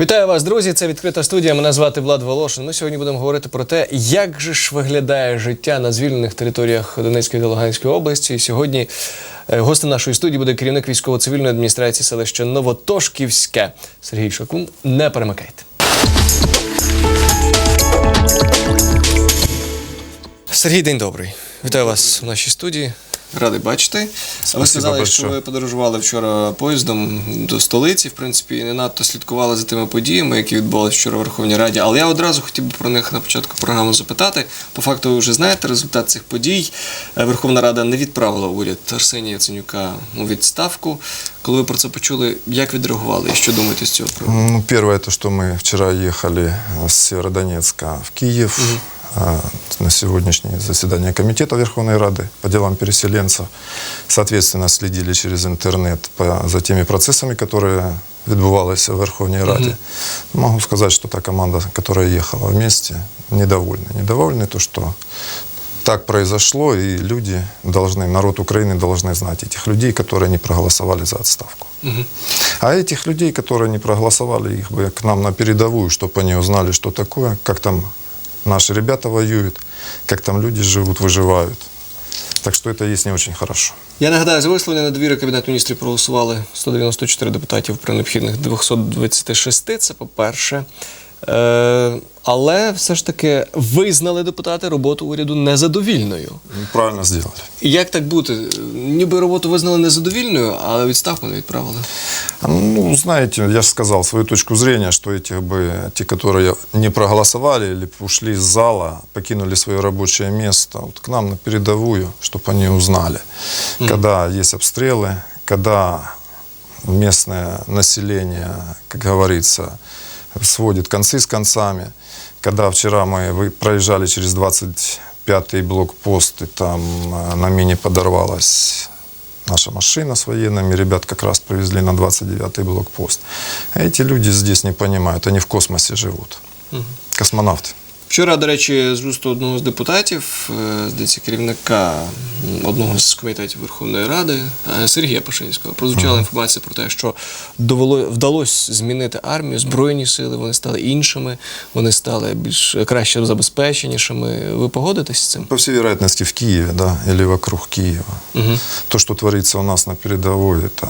Вітаю вас, друзі! Це відкрита студія. Мене звати Влад Волошин. Ми сьогодні будемо говорити про те, як же ж виглядає життя на звільнених територіях Донецької та Луганської області. І сьогодні е, гостем нашої студії буде керівник військово-цивільної адміністрації селища Новотошківське Сергій Шакун. Не перемикайте. Сергій, день добрий. Вітаю вас в нашій студії. Радий бачити. ви Спасибо сказали, що большое. ви подорожували вчора поїздом до столиці. В принципі, не надто слідкували за тими подіями, які відбувалися вчора в Верховній Раді. Але я одразу хотів би про них на початку програми запитати. По факту, ви вже знаєте результат цих подій. Е, Верховна Рада не відправила уряд Арсенія Яценюка у відставку. Коли ви про це почули, як відреагували і що думаєте з цього приводу? Ну, первое, то, что мы вчера ехали э, с Северодонецка в Киев э, на сегодняшнее заседание Комитета Верховной Рады по делам переселенцев. Соответственно, следили через интернет по, за теми процессами, которые відбувалися в Верховній Раді. Могу сказать, что та команда, которая ехала вместе, недовольна. Недовольны то, что так произошло, и люди должны, народ Украины должны знать этих людей, которые не проголосовали за отставку. А этих людей, которые не проголосовали, их бы к нам на передовую, чтобы они узнали, что такое, как там наши ребята воюют, как там люди живут, выживают. Так что это есть не очень хорошо. Я нагадаю, за висловлення на недовіри Кабінету міністрів проголосували 194 депутатів при необхідних 226. Це по-перше. Е, але все ж таки визнали депутати роботу уряду незадовільною. Правильно сделали. І Як так бути? Ніби роботу визнали незадовільною, але відставку не відправили. Ну, знаете, я же сказал свою точку зрения, что этих бы, те, которые не проголосовали или ушли из зала, покинули свое рабочее место, вот к нам на передовую, чтобы они узнали, когда есть обстрелы, когда местное население, как говорится, сводит концы с концами, когда вчера мы проезжали через 25-й блокпост, и там э, на мине подорвалась наша машина с военными, ребят как раз привезли на 29-й блокпост. А Эти люди здесь не понимают, они в космосе живут. Космонавты. Вчора, до речі, з уст одного з депутатів, е, здається, керівника одного з комітетів Верховної Ради е, Сергія Пашинського прозвучала інформація про те, що довело вдалося змінити армію, збройні сили, вони стали іншими, вони стали більш краще забезпеченішими. Ви погодитесь з цим? По всей вероятности в Киеве, да, или вокруг Киева. То, что творится у нас на передовой, это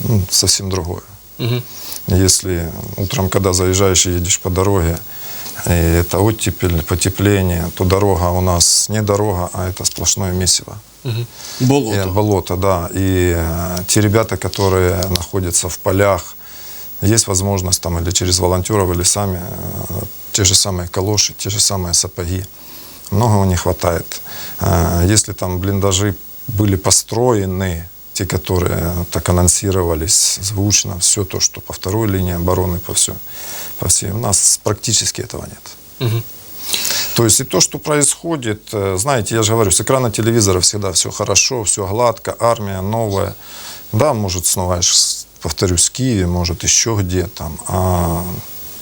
ну, совсем другое. Угу. Если утром, когда заезжаешь и едешь по дороге, и это оттепель, потепление, то дорога у нас не дорога, а это сплошное месиво. Угу. Э, Болото. болото, да. И э, те ребята, которые находятся в полях, есть возможность там или через волонтеров, или сами, э, те же самые калоши, те же самые сапоги. Многого не хватает. Э, Если там блиндажи были построены, те, которые так анонсировались звучно, все то, что по второй линии обороны, по все, по всей, у нас практически этого нет. Угу. То есть и то, что происходит, э, знаете, я же говорю, с экрана телевизора всегда все хорошо, все гладко, армия новая. Да, может, снова, я ж с- повторюсь, в Киеве, может, еще где там. А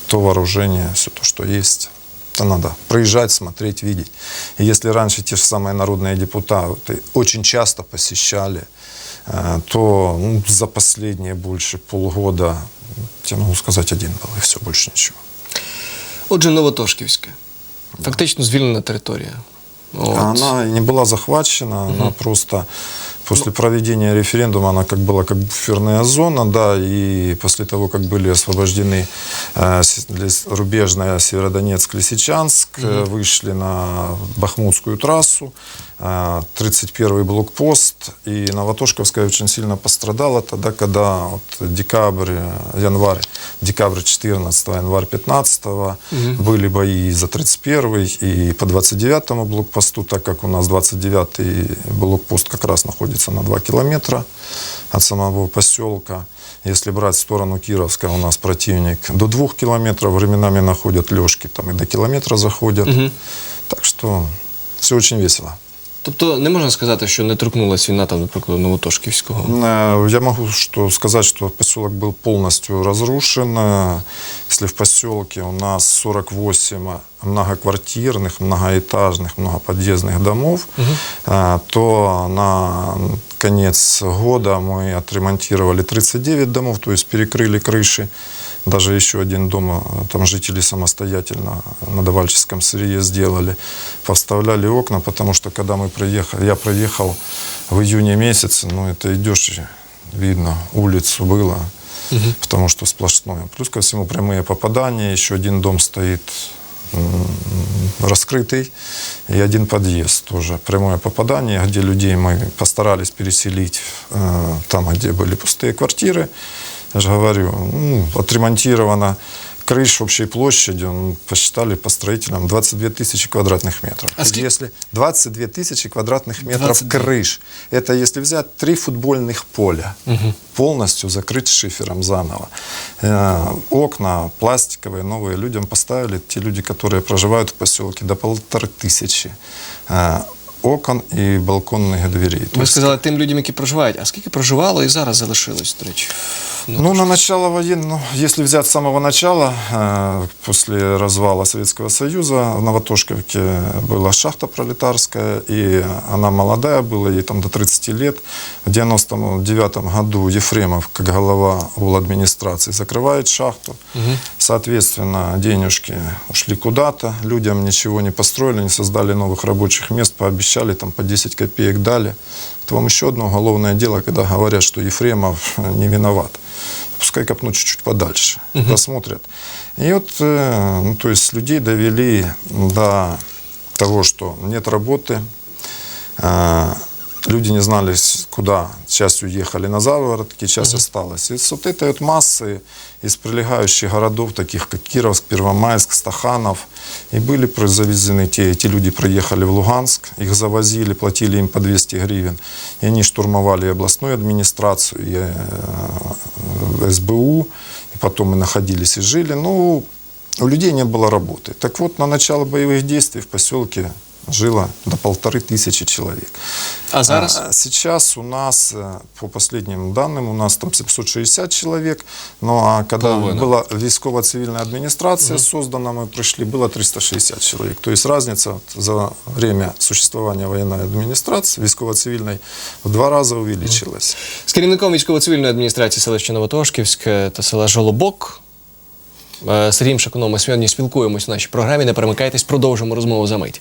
то вооружение, все то, что есть, это надо проезжать, смотреть, видеть. И если раньше те же самые народные депутаты очень часто посещали, то ну, за последние больше полгода, я могу сказать, один был, и все, больше ничего. Отже, Новотошківське. Фактично звільнена територія. От. Она не была захвачена, она просто после проведения референдума, она как была как буферная зона, да, и после того, как были освобождены э, с- лес- рубежная Северодонецк-Лисичанск, э, вышли на Бахмутскую трассу, э, 31-й блокпост, и Новотошковская очень сильно пострадала тогда, когда вот декабрь, э, январь, декабрь 14 январь 15 были бои за 31 и по 29 блокпосту, так как у нас 29 блокпост как раз находится на 2 километра от самого поселка. Если брать сторону Кировска, у нас противник до 2 километров, временами находят лёжки, там и до километра заходят. Так что все очень весело. Тобто не можна сказати, що не торкнулася війна там, наприклад, Новотошківського. Э, Я могу что сказать, что поселок был полностью разрушен. Э, Если в поселке у нас 48 многоквартирных, многоэтажных, многоподъездных домов, э, то на конец года мы отремонтировали 39 домов, то есть перекрыли крыши. Даже еще один дом, э, там жители самостоятельно на давальческом сырье сделали. Поставляли окна, потому что когда мы приехали, я приехал в июне месяце, ну это идешь, видно, улицу было, потому что сплошное. Плюс ко всему прямые попадания, еще один дом стоит раскрытый, и один подъезд тоже. Прямое попадание, где людей мы постарались переселить э, там, где были пустые квартиры. Я же говорю, ну, отремонтировано крыш общей площадью, ну, посчитали по строителям, 22 тысячи квадратных метров. А ски- Если 22 тысячи квадратных метров 22. крыш, это если взять три футбольных поля, полностью закрыть шифером заново. Э, окна пластиковые, новые людям поставили, те люди, которые проживают в поселке, до полторы тысячи э, окон і балконних дверей. То Ви есть, сказали тим людям, які проживають. А скільки проживало і зараз залишилось, до речі? Ну, на начало военного, если взять с самого начала, э, после развала Советского Союза, в Новотошковке была шахта пролетарская, и она молодая была, ей там до 30 лет. В 99 году Ефремов, как глава администрации, закрывает шахту. Соответственно, денежки ушли куда-то, людям ничего не построили, не создали новых рабочих мест, пообещали, там по 10 копеек дали. Это вам еще одно уголовное дело, когда говорят, что Ефремов э, не виноват. Пускай копнут чуть-чуть подальше, посмотрят. И вот, э, ну, то есть людей довели до того, что нет работы, э, люди не знали, куда часть уехали на заработки, часть осталась. И вот этой вот массы из прилегающих городов, таких как Кировск, Первомайск, Стаханов, и были завезены те, эти люди приехали в Луганск, их завозили, платили им по 200 гривен, и они штурмовали и областную администрацию, и э, СБУ, и потом мы находились и жили. Ну, у людей не было работы. Так вот, на начало боевых действий в поселке жило до полторы тысячи человек. А зараз? А Сейчас у нас, э, по последним данным, у нас там 760 человек. Ну а когда Половина. была військово-цивильная администрация создана, мы пришли, было 360 человек. То есть разница вот за время существования военной администрации, військово-цивильной, в два раза увеличилась. З керівником військово-цивільної адміністрації селища Новотошківське та села Жолобок е, Сергієм Шакуном ми сьогодні спілкуємось в нашій програмі. Не перемикайтесь, продовжимо розмову за мить.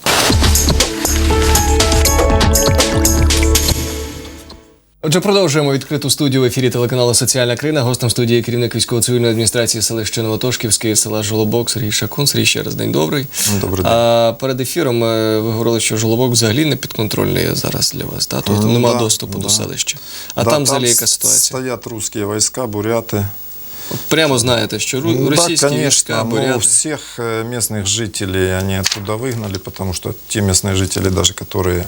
Отже, продовжуємо відкриту студію в ефірі телеканалу Соціальна країна. Гостем студії керівник військово-цивільної адміністрації селища Новотошківське села Жолобок Сергій Шакун. Сергій, ще раз день добрий. Добрий день. А перед ефіром е, ви говорили, що Жолобок взагалі не підконтрольний зараз для вас. Да? Тобто Ну, немає да, доступу до селища. А Да, там взагалі яка ситуація? Стоят русские войска, буряты. От прямо знаєте, що ру- Ну, російські да, війська, конечно, но буряти. всех э, местных жителей они оттуда выгнали, потому что те местные жители, даже которые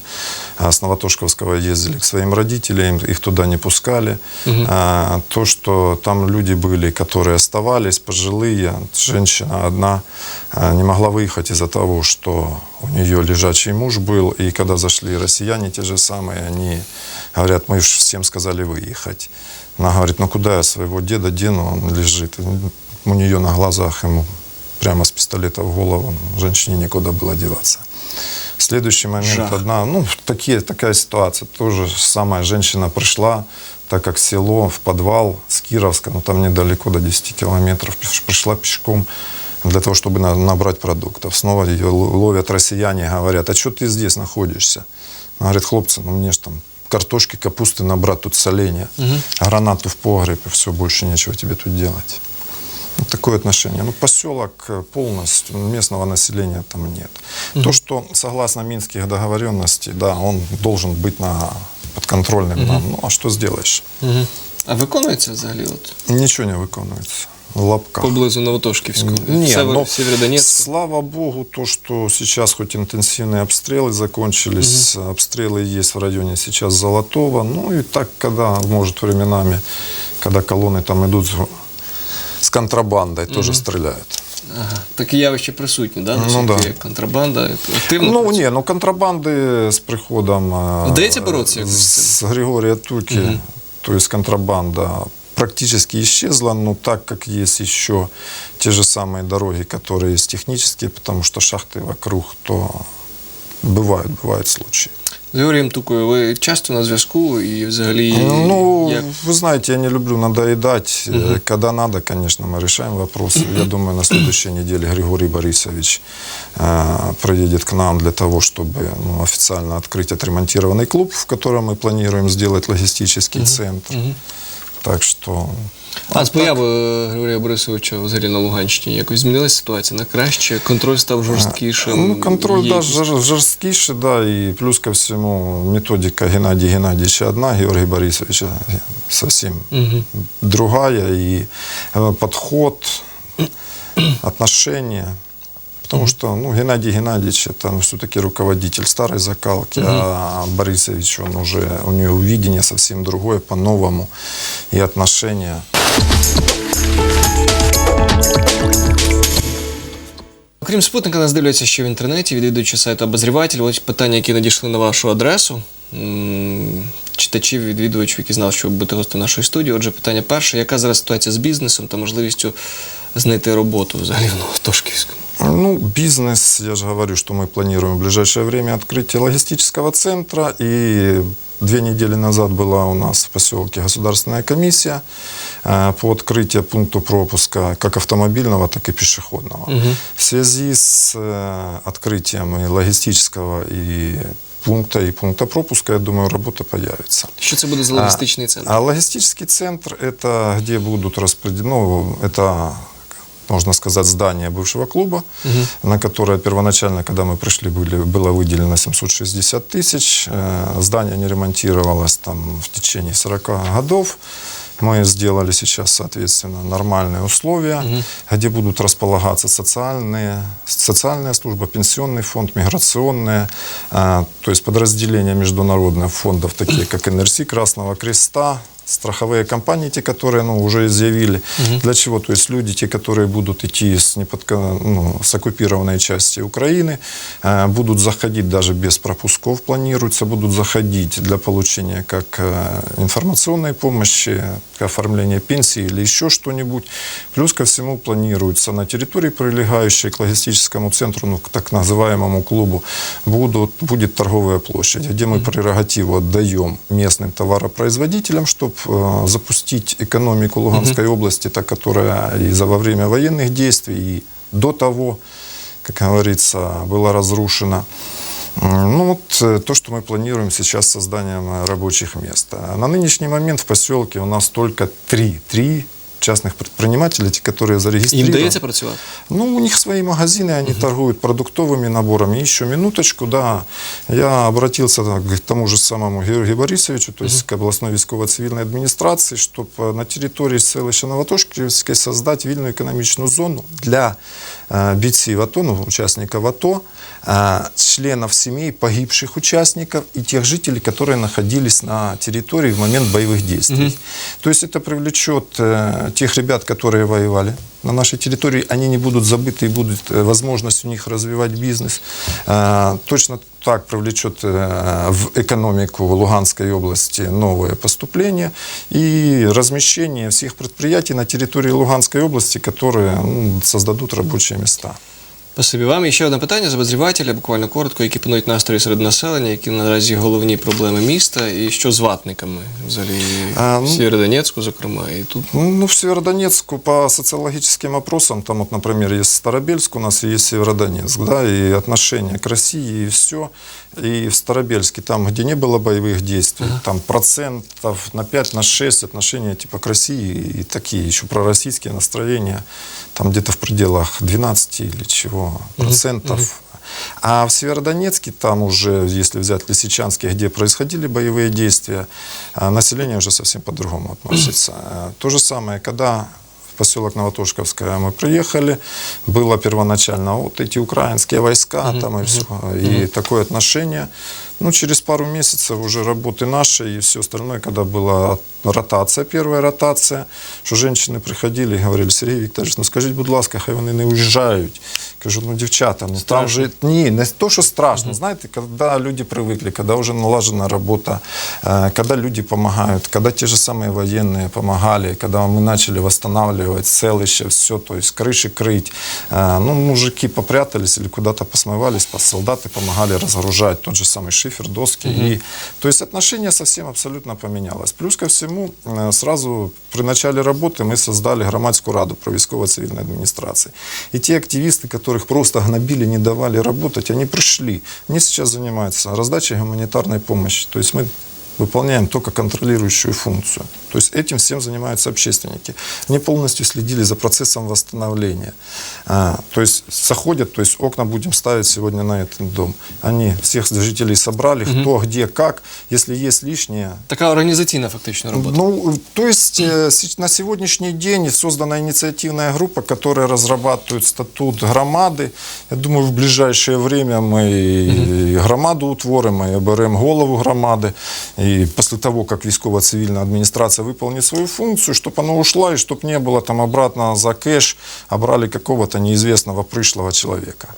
а, с Новотошковского ездили к своим родителям, их туда не пускали. А, То, что там люди были, которые оставались, пожилые, женщина одна а, не могла выехать из-за того, что у нее лежачий муж был, и когда зашли россияне те же самые, они говорят, мы же всем сказали выехать. Она говорит, ну куда я своего деда дену, он лежит. У нее на глазах ему прямо с пистолета в голову, женщине некуда было деваться. Следующий момент Жах. одна, ну, такие, такая ситуация, тоже самая женщина пришла, так как село в подвал с Кировска, ну там недалеко до 10 километров, пришла пешком для того, чтобы на- набрать продуктов. Снова ее ловят россияне, говорят, а что ты здесь находишься? Она говорит, хлопцы, ну мне ж там картошки, капусты набрать, тут соленья, гранату в погреб, и все, больше нечего тебе тут делать. Вот такое отношение. Ну, поселок э, полностью, местного населения там нет. То, что согласно минских договоренностей, да, он должен быть на, подконтрольным нам. Ну, а что сделаешь? Мгм. А виконується взагалі от Ничего не выконывается В лапках. поблизу Новотошківського? Не, Север, но Сєвєродонецьку? слава богу, то, что сейчас хоть интенсивные обстрелы закончились, обстрелы есть в районе сейчас Золотого, ну и так, когда, может, временами, когда колонны там идут с- с контрабандой, тоже стреляют. Ага. Такі явища присутні, да? Ну, наскільки да. є контрабанда активно Ну, працює? не, ну контрабанды с приходом э, Вдається боротися якось з с Григория Туки, то есть контрабанда практически исчезла, но так как есть еще те же самые дороги, которые есть технические, потому что шахты вокруг, то Бывают, бывают случаи. З Георгієм Тукою, ви часто на зв'язку і взагалі Ну, як вы знаете, я не люблю надоедать. Э, Когда надо, конечно, мы решаем вопросы. Я думаю, на следующей неделе Григорий Борисович э, приедет к нам для того, чтобы ну, официально открыть отремонтированный клуб, в котором мы планируем сделать логистический центр. Так что а з появою Григорія Борисовича взагалі на Луганщині якось змінилася ситуація на краще? Контроль став жорсткішим? Ну, контроль, Є да, якісь- жор- жорсткіше, да, и плюс ко всему методика Геннадия Геннадьевича одна, Георгия Борисовича совсем другая, и э, подход, отношения. Потому что ну, Геннадий Геннадьевич это все-таки руководитель старой закалки, а Борисович, он уже, у него видение совсем другое, по-новому, и отношения. Окрім спутника, нас дивляться ще в інтернеті, відвідуючи сайт обозріватель. Ось питання, які надійшли на вашу адресу. Читачів, відвідувачів, які знали, що ви будете гостем нашої студії. Отже, питання перше: яка зараз ситуація з бізнесом та можливістю знайти роботу взагалі в Новотошківському? Ну, бизнес, я же говорю, что мы планируем в ближайшее время открытие логистического центра. И две недели назад была у нас в поселке государственная комиссия э, по открытию пункта пропуска как автомобильного, так и пешеходного. В связи с э, открытием и логистического и пункта и пункта пропуска, я думаю, работа появится. Що це буде за логістичний центр? А логистический центр – это где будут распределены, ну, это, можно сказать, здание бывшего клуба, на которое первоначально, когда мы пришли, были, было выделено 760 тысяч. Э, Здание не ремонтировалось там в течение 40 годов. Мы сделали сейчас, соответственно, нормальные условия, где будут располагаться социальные, социальная служба, пенсионный фонд, миграционные, э, то есть подразделения международных фондов, такие как НРС, Красного Креста, страховые компании, те, которые ну, уже изъявили. Для чего? То есть люди, те, которые будут идти с, неподко- ну, с оккупированной части Украины, э, будут заходить даже без пропусков, планируется, будут заходить для получения как э, информационной помощи, к оформлению пенсии или еще что-нибудь. Плюс ко всему планируется на территории, прилегающей к логистическому центру, ну, к так называемому клубу, будут, будет торговая площадь, где мы прерогативу отдаем местным товаропроизводителям, чтобы запустить экономику Луганской области, та, которая и за во время военных действий, и до того, как говорится, была разрушена. Ну вот э, то, что мы планируем сейчас созданием э, рабочих мест. А На нынешний момент в поселке у нас только три, три частных предпринимателей, те, которые Їм зарегистрированы. вдається працювати? Ну, у них свои магазины, они торгуют продуктовыми наборами. Еще минуточку, да, я обратился к тому же самому Георгию Борисовичу, то есть к областной військово-цивильной администрации, чтобы на территории селища Новотошківське создать вільну економічну зону для э, бійців АТО, ну, участников АТО, членов семей погибших участников и тех жителей, которые находились на территории в момент боевых действий. То есть это привлечет тех ребят, которые воевали на нашей территории, они не будут забыты и будет э, возможность у них развивать бизнес. Э, Точно так привлечет э, в экономику Луганской области новые поступления и размещение всех предприятий на территории Луганской области, которые ну, создадут рабочие места. Спасибі вам. І ще одне питання з обозрівателя, буквально коротко, які панують настрої серед населення, які наразі головні проблеми міста, і що з ватниками взагалі А, ну- в Сєвєродонецьку, зокрема, і тут. Ну, в Северодонецку по социологическим опросам, там вот, например, есть Старобельск у нас и есть Северодонецк, да, и отношение к России, и все. И в Старобельске, там, где не было боевых действий, там процентов на 5, на 6 отношения типа к России и такие еще пророссийские настроения, там где-то в пределах 12 или чего процентов. А в Северодонецке, там уже, если взять Лисичанске, где происходили боевые действия, а, население уже совсем по-другому относится. А, То же самое, когда в поселок Новотошковское мы приехали, было первоначально вот эти украинские войска, там и все, и такое отношение. Ну, через пару месяцев уже работы нашей и все остальное, когда была ротация, первая ротация, что женщины приходили и говорили, Сергій Вікторович, ну скажіть, будь ласка, хай вони не уїжджають. Кажу, ну, дівчата, ну там же, ні, не то, що страшно, знаете, когда люди привыкли, когда уже налажена работа, э, когда люди помогают, когда те же самые военные помогали, когда мы начали восстанавливать селище, все, то есть крыши крыть, э, ну, мужики попрятались или куда-то посмывались, солдаты помогали разгружать тот же самый шифер, доски. И, то есть отношение совсем абсолютно поменялось. Плюс ко всему, э, сразу при начале работы мы создали громадскую раду про військово-цивильной администрации. И те активисты, которых просто гнобили, не давали работать, они пришли. Они сейчас занимаются раздачей гуманитарной помощи. То есть мы выполняем только контролирующую функцию. То есть этим всем занимаются общественники. Они полностью следили за процессом восстановления. А, то есть заходят, то есть окна будем ставить сегодня на этот дом. Они всех жителей собрали, кто, где, как. Если есть лишнее, Така організаційна фактично робота. ну, то есть э, на сегодняшний день создана инициативная группа, которая разрабатывает статут громады. Я думаю, в ближайшее время мы и громаду утворим, и оберем голову громады. И после того, как військово-цивильная администрация выполнит свою функцию, чтобы она ушла, и чтобы не было там обратно за кэш, а брали какого-то неизвестного пришлого человека.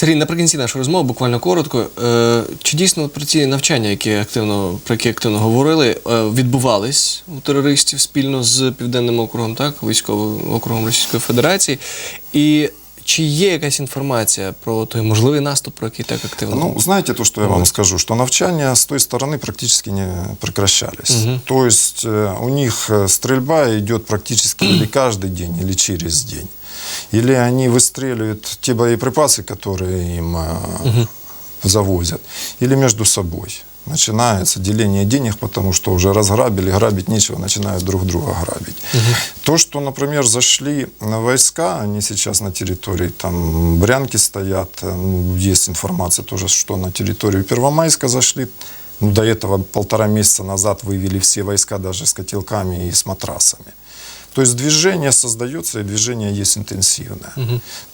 Сергій, наприкінці нашої розмови, буквально коротко. Е, чи дійсно от про ці навчання, які активно, про які активно говорили, е, відбувались у терористів спільно з Південним округом, так, військовим округом Російської Федерації? І чи є якась інформація про той можливий наступ, про який так активно? Ну, знаете то, что я вам скажу, что навчания с той стороны практически не прекращались. То есть э, у них э, стрельба идет практически или каждый день, или через день. Или они выстреливают те боеприпасы, которые им э, завозят, или между собой. Начинается деление денег, потому что уже разграбили, грабить нечего, начинают друг друга грабить. То, что, например, зашли на войска, они сейчас на территории там Брянки стоят, э, ну, есть информация тоже, что на территорию Первомайска зашли, ну, до этого полтора месяца назад вывели все войска даже с котелками и с матрасами. То есть движение создается, и движение есть интенсивное.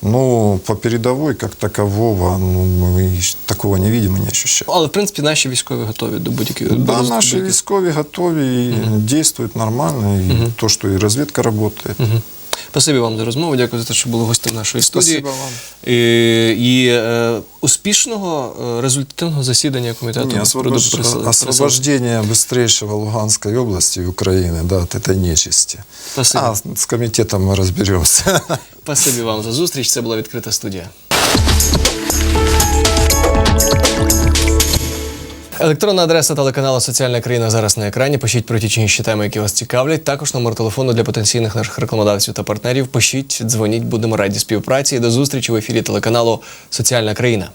Но по передовой, как такового, ну, мы такого не видим и не ощущаем. Але в принципі наші військові готові до будь-яких до Да, роз- наши будь-яких- військові готові і действуют нормально, и то, что и разведка работает. Спасибі вам за розмову. Дякую за те, що були гостем нашої студії. Спасибо вам. І, і е, успішного е, результативного засідання комітету Не, з приводу освобож- пересел- освобождение быстрейшего Луганской области и Украины, да, от этой нечисти. Спасибо. А с комитетом мы разберемся. Спасибі вам за зустріч. Це була відкрита студія. Електронна адреса телеканалу Соціальна країна зараз на екрані. Пишіть про ті чи інші теми, які вас цікавлять. Також номер телефону для потенційних наших рекламодавців та партнерів. Пишіть, дзвоніть, будемо раді співпраці. До зустрічі в ефірі телеканалу Соціальна країна.